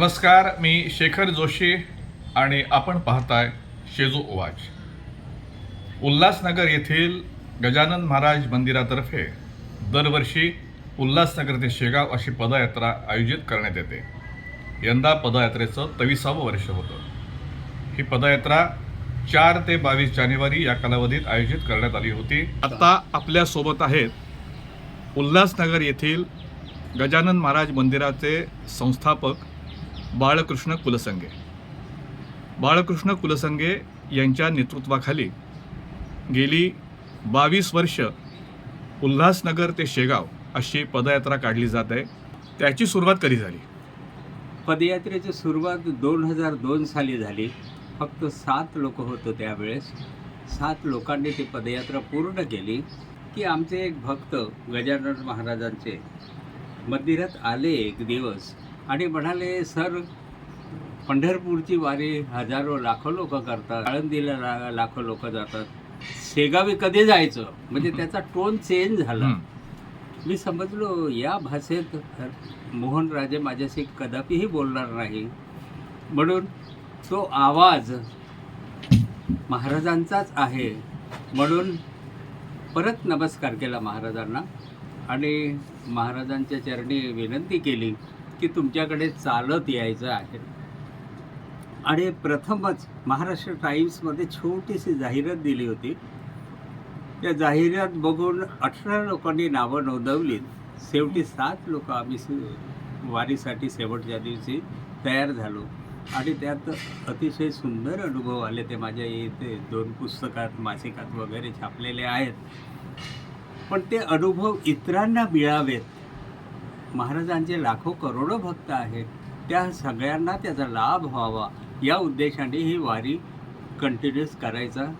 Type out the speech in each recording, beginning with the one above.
नमस्कार मी शेखर जोशी आणि आपण पाहताय शेजू ओवाज. उल्हासनगर येथील गजानन महाराज मंदिरातर्फे दरवर्षी उल्हासनगर ते शेगाव अशी पदयात्रा आयोजित करण्यात येते. यंदा पदयात्रेचं तेविसावं वर्ष होतं. ही पदयात्रा चार ते बावीस जानेवारी या कालावधीत आयोजित करण्यात आली होती. आता आपल्यासोबत आहेत उल्हासनगर येथील गजानन महाराज मंदिराचे संस्थापक बाळकृष्ण कुलसंगे. बाळकृष्ण कुलसंगे यांच्या नेतृत्वाखाली गेली बावीस वर्ष उल्हासनगर ते शेगाव अशी पदयात्रा काढली जात आहे. त्याची सुरुवात कधी झाली? पदयात्रेची सुरुवात दोन हजार दोन साली झाली. फक्त सात लोक होतो त्यावेळेस. सात लोकांनी ती पदयात्रा पूर्ण केली. की आमचे एक भक्त गजानन महाराजांचे मंदिरात आले एक दिवस. आणि म्हणाले सर पंढरपूरची वारी हजारो लाखो लोक करतात आळंदीला ला लाखो लोक जातात. शेगावी कधी जायचं? म्हणजे त्याचा टोन चेंज झाला. मी समजलो या भाषेत मोहनराजे माझ्याशी कदापिही बोलणार नाही. म्हणून तो आवाज महाराजांचाच आहे. म्हणून परत नमस्कार केला महाराजांना आणि महाराजांच्या चरणी विनंती केली. की तुमच्याकडे चालत यायचं आहे. आणि प्रथमच महाराष्ट्र टाईम्समध्ये छोटीशी जाहिरात दिली होती. त्या जाहिरात बघून अठरा लोकांनी नावं नोंदवलीत. शेवटी सात लोक आम्ही वारीसाठी शेवटच्या दिवशी तयार झालो. आणि त्यात अतिशय सुंदर अनुभव आले. ते माझ्या इथे दोन पुस्तकात मासिकात वगैरे छापलेले आहेत. पण ते अनुभव इतरांना मिळावेत. महाराजांचे लाखो करोडो भक्त आहेत. त्या सगळ्यांना त्याचा लाभ व्हावा. या उद्देशाने ही वारी कंटिन्यूस करायचा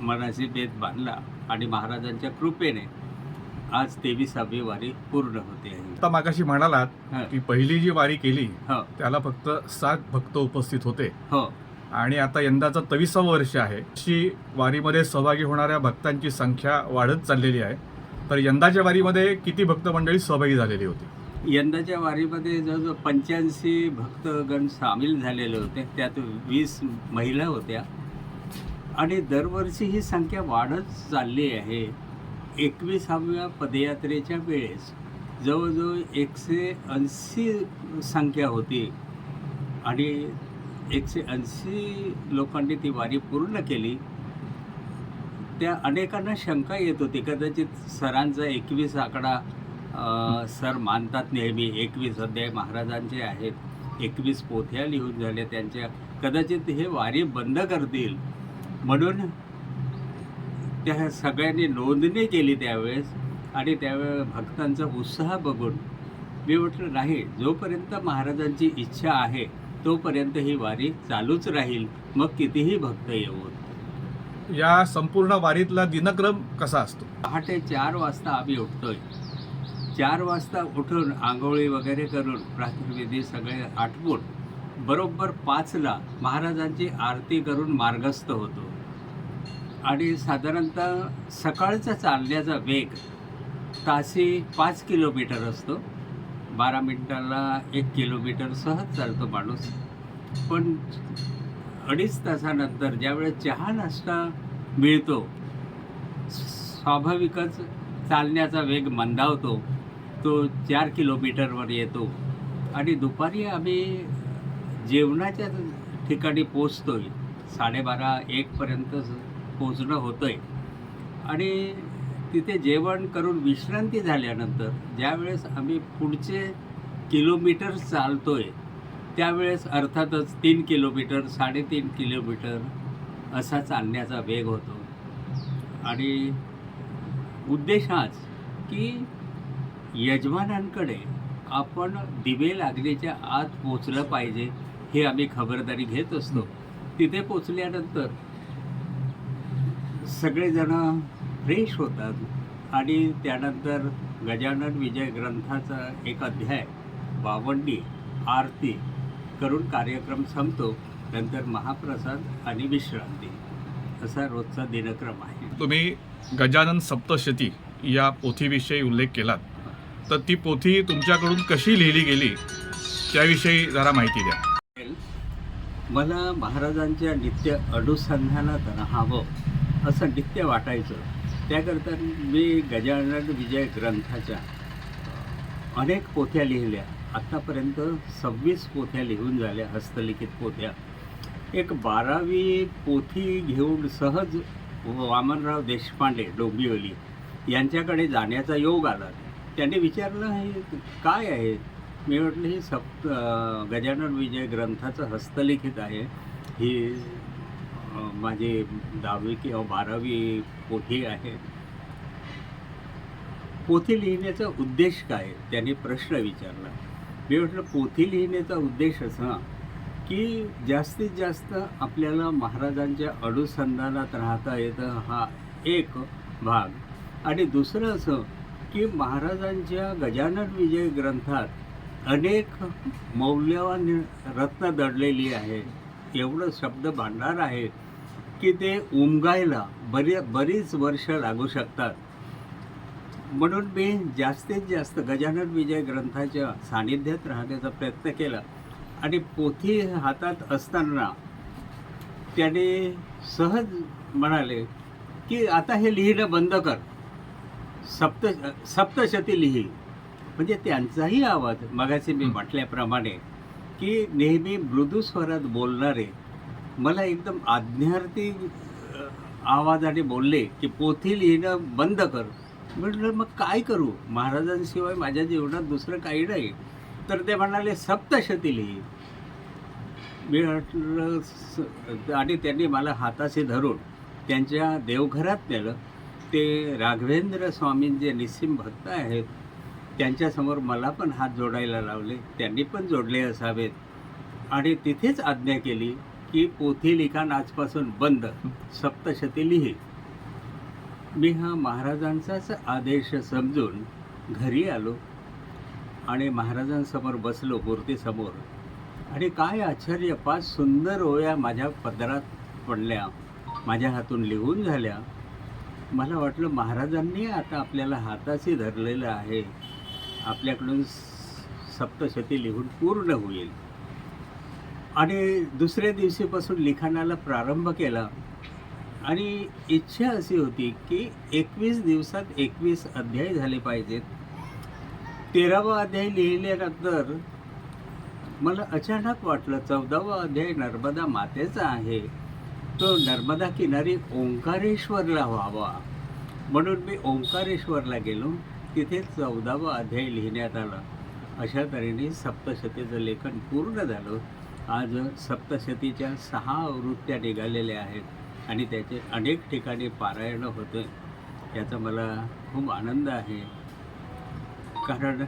मनाची बेत बांधला आणि महाराजांच्या कृपेने आज तेविसावी वारी पूर्ण होते आहे. आता मागाशी म्हणालात हं. की पहिली जी वारी केली हो. त्याला फक्त सात भक्त उपस्थित होते. हो. आणि आता यंदाचं तेविसावं वर्ष आहे. अशी वारीमध्ये सहभागी होणाऱ्या भक्तांची संख्या वाढत चाललेली आहे. तर यंदाच्या वारीमध्ये किती भक्त मंडळी सहभागी झालेली होती? यंदाच्या वारीमध्ये जवळजवळ पंच्याऐंशी भक्तगण सामील झालेले होते. त्यात वीस महिला होत्या. आणि दरवर्षी ही संख्या वाढत चालली आहे. एकविसाव्या पदयात्रेच्या वेळेस जवळजवळ एकशे ऐंशी संख्या होती. आणि एकशे ऐंशी लोकांनी ती वारी पूर्ण केली. त्या अनेकांना शंका येत होती. कदाचित सरांचा एकवीस आकडा सर मानतात नेहमी एकवीस अध्याय महाराजांचे आहेत एकवीस पोथ्या लिहून झाल्या त्यांच्या. कदाचित हे वारी बंद करतील. म्हणून त्या सगळ्यांनी नोंदणी केली त्यावेळेस आणि त्यावेळेस भक्तांचा उत्साह बघून मी म्हटलं नाही जोपर्यंत महाराजांची इच्छा आहे तोपर्यंत ही वारी चालूच राहील. मग कितीही भक्त येऊन या संपूर्ण वारीतला दिनक्रम कसा असतो? पहाटे चार वाजता आम्ही उठतोय. चार वाजता उठून आंघोळी वगैरे करून प्रातर्विधी सगळे आटपून बरोबर पाचला महाराजांची आरती करून मार्गस्थ होतो. आणि साधारणतः सकाळचा चालण्याचा वेग ताशी पाच किलोमीटर असतो. बारा मिनिटाला एक किलोमीटर सहज चालतो माणूस. पण अडीच तासानंतर ज्यावेळेस चहा नाश्ता मिळतो स्वाभाविकच चालण्याचा वेग मंदावतो तो चार किलोमीटरवर येतो. आणि दुपारी आम्ही जेवणाच्या ठिकाणी पोचतो आहे साडेबारा एकपर्यंत पोचणं होतं आहे आणि तिथे जेवण करून विश्रांती झाल्यानंतर ज्यावेळेस आम्ही पुढचे किलोमीटर आहे त्यावेळेस अर्थातच तीन किलोमीटर साडेतीन किलोमीटर असा चालण्याचा वेग होतो. आणि उद्देश हाच की यजमानांकडे आपण दिवे लागण्याच्या आत पोचलं पाहिजे हे आम्ही खबरदारी घेत असतो. तिथे पोचल्यानंतर सगळेजण फ्रेश होतात आणि त्यानंतर गजानन विजय ग्रंथाचा एक अध्याय बावंडी आरती करून कार्यक्रम संपतो नंतर महाप्रसाद आणि विश्रांती. असा रोजचा दिनक्रम आहे. तुम्ही गजानन सप्तशती या पोथीविषयी उल्लेख केलात. तर ती पोथी तुमच्याकडून कशी लिहिली गेली त्याविषयी जरा माहिती द्या. मला महाराजांच्या नित्य अनुसंधानात राहावं असं नित्य वाटायचं. त्याकरता मी गजानन विजय ग्रंथाच्या अनेक पोथ्या लिहिल्या. आत्तापर्यंत सव्वीस पोथ्या लिहून झाल्या हस्तलिखित पोथ्या. एक बारावी पोथी घेऊन सहज वामनराव देशपांडे डोंबिवली यांच्याकडे जाण्याचा योग आला. त्यांनी विचारलं हे काय आहे? मी म्हटलं ही सप्त गजानन विजय ग्रंथाचं हस्तलिखित आहे. ही माझी दहावी किंवा बारावी पोथी आहे. पोथी लिहिण्याचा उद्देश काय? त्यांनी प्रश्न विचारला. मी म्हटलं पोथी लिहिण्याचा उद्देश असा की जास्तीत जास्त आपल्याला महाराजांच्या अनुसंधानात राहता येतं हा एक भाग. आणि दुसरं असं की महाराजांच्या गजानन विजय ग्रंथात अनेक मौल्यवान रत्न दडलेली आहे एवढं शब्द भांडार आहे की ते उमगायला बरी बरीच वर्ष लागू शकतात. म्हणून मी जास्तीत जास्त गजानन विजय ग्रंथाच्या सानिध्यात राहण्याचा प्रयत्न केला. आणि पोथी हातात असताना त्याने सहज म्हणाले की आता हे लिहिणं बंद कर. सप्त सप्तशती लिही. म्हणजे त्यांचाही आवाज मगाशी मी म्हटल्याप्रमाणे की नेहमी मृदू स्वरात बोलणारे मला एकदम आज्ञार्थी आवाजाने बोलले की पोथी लिहिणं बंद कर. म्हटलं मग काय करू? महाराजांशिवाय माझ्या जीवनात दुसरं काही नाही. तर ते म्हणाले सप्तशती लिही मी म्हटलं स- आणि त्यांनी मला हाताशी धरून त्यांच्या देवघरात नेलं. ते राघवेंद्र स्वामींचे निस्सिम भक्त आहेत. त्यांच्यासमोर मला पण हात जोडायला लावले. त्यांनी पण जोडले असावेत. आणि तिथेच आज्ञा केली की पोथी लिखाण आजपासून बंद. सप्तशती लिही मी हा महाराजांचाच आदेश समजून घरी आलो आणि महाराजांसमोर बसलो मूर्तीसमोर. आणि काय आश्चर्य पाच सुंदर ओव्या माझ्या पदरात पडल्या माझ्या हातून लिहून झाल्या. मला वाटलं महाराजांनी आता आपल्याला हाताशी धरलेलं आहे. आपल्याकडून स- सप्तशती लिहून पूर्ण होईल. आणि दुसऱ्या दिवशीपासून लिखाणाला प्रारंभ केला. आणि इच्छा अशी होती की एकवीस दिवसात एकवीस अध्याय झाले पाहिजेत. तेरावा अध्याय लिहिल्यानंतर मला अचानक वाटलं चौदावा अध्याय नर्मदा मातेचा आहे. तो नर्मदा किनारी ओंकारेश्वरला व्हावा. म्हणून मी ओंकारेश्वरला गेलो. तिथे चौदावा अध्याय लिहिण्यात आला. अशा तऱ्हेने सप्तशतीचं लेखन पूर्ण झालं. आज सप्तशतीच्या सहा आवृत्त्या निघालेल्या आहेत. आणि त्याचे अनेक ठिकाणी पारायण होते याचा मला खूप आनंद आहे. कारण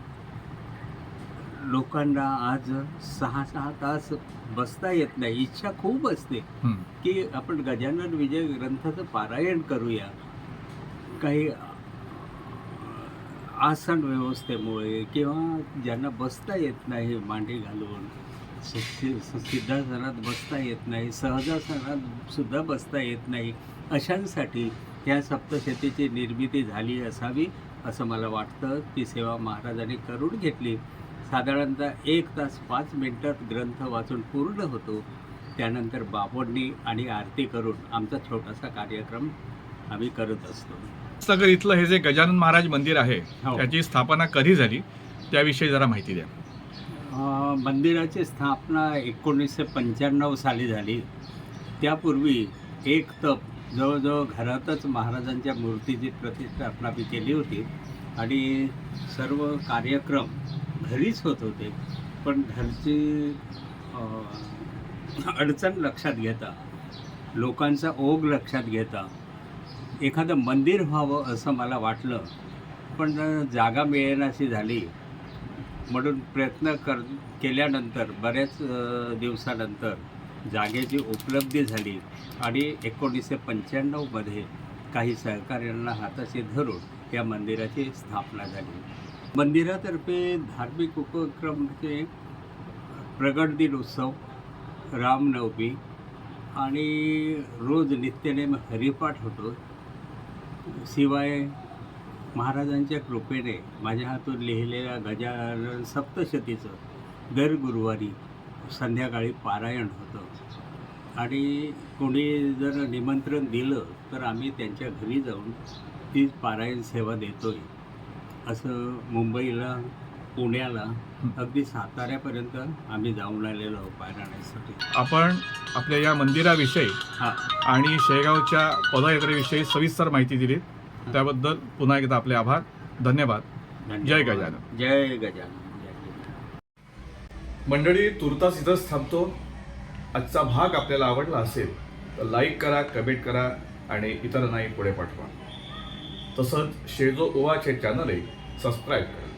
लोकांना आज सहा सहा तास बसता येत नाही. इच्छा खूप असते. की आपण गजानन विजय ग्रंथाचं पारायण करूया. काही आसन व्यवस्थेमुळे किंवा ज्यांना बसता येत नाही मांडी घालून सि- सि- सिद्धासनात बसता येत नाही सहजासनात सुद्धा बसता येत नाही. अशांसाठी या सप्तशतीची निर्मिती झाली असावी असं मला वाटतं. ती सेवा महाराजांनी करून घेतली. साधारणतः एक तास पाच मिनिटात ग्रंथ वाचून पूर्ण होतो. त्यानंतर बाबोंनी आणि आरती करून आमचा छोटासा कार्यक्रम आम्ही करत असतो. सगर इथलं हे जे गजानन महाराज मंदिर आहे हो. त्याची स्थापना कधी झाली त्याविषयी जरा माहिती द्या. मंदिराची स्थापना एकोणीसशे पंच्याण्णव साली झाली. त्यापूर्वी एक तप जवळजवळ घरातच महाराजांच्या मूर्तीची प्रतिष्ठापना मी केली होती आणि सर्व कार्यक्रम घरीच होत होते. पण घरची अडचण लक्षात घेता लोकांचा ओघ लक्षात घेता एखादं मंदिर व्हावं असं मला वाटलं. पण जागा मिळेनाशी झाली. म्हणून प्रयत्न कर केल्यानंतर बऱ्याच दिवसानंतर जागेची उपलब्धी झाली आणि एकोणीसशे पंच्याण्णवमध्ये काही सहकार्यांना हाताशी धरून या मंदिराची स्थापना झाली. मंदिरातर्फे धार्मिक उपक्रमाचे प्रगट दिन उत्सव रामनवमी आणि रोज नित्यनेम हरिपाठ होतो. शिवाय महाराजांच्या कृपेने माझ्या हातून लिहिलेल्या गजानन सप्तशतीचं दर गुरुवारी संध्याकाळी पारायण होतं. आणि कोणी जर निमंत्रण दिलं तर आम्ही त्यांच्या घरी जाऊन ती पारायण सेवा देतोय. असं मुंबईला पुण्याला अगदी साताऱ्यापर्यंत आम्ही जाऊन आलेलो आहोत पारायणासाठी. आपण आपल्या या मंदिराविषयी हा. आणि शेगावच्या पदयात्रेविषयी सविस्तर माहिती दिली त्याबद्दल पुन्हा एकदा आपले आभार. धन्यवाद. जय गजानन. जय गजानन. जय गजानन. मंडळी तुर्तास इथंच थांबतो. आजचा भाग आपल्याला आवडला असेल तर लाईक करा कमेंट करा आणि इतरांनाही पुढे पाठवा. तसंच शेजो ओवाचे चॅनलही सबस्क्राईब करा.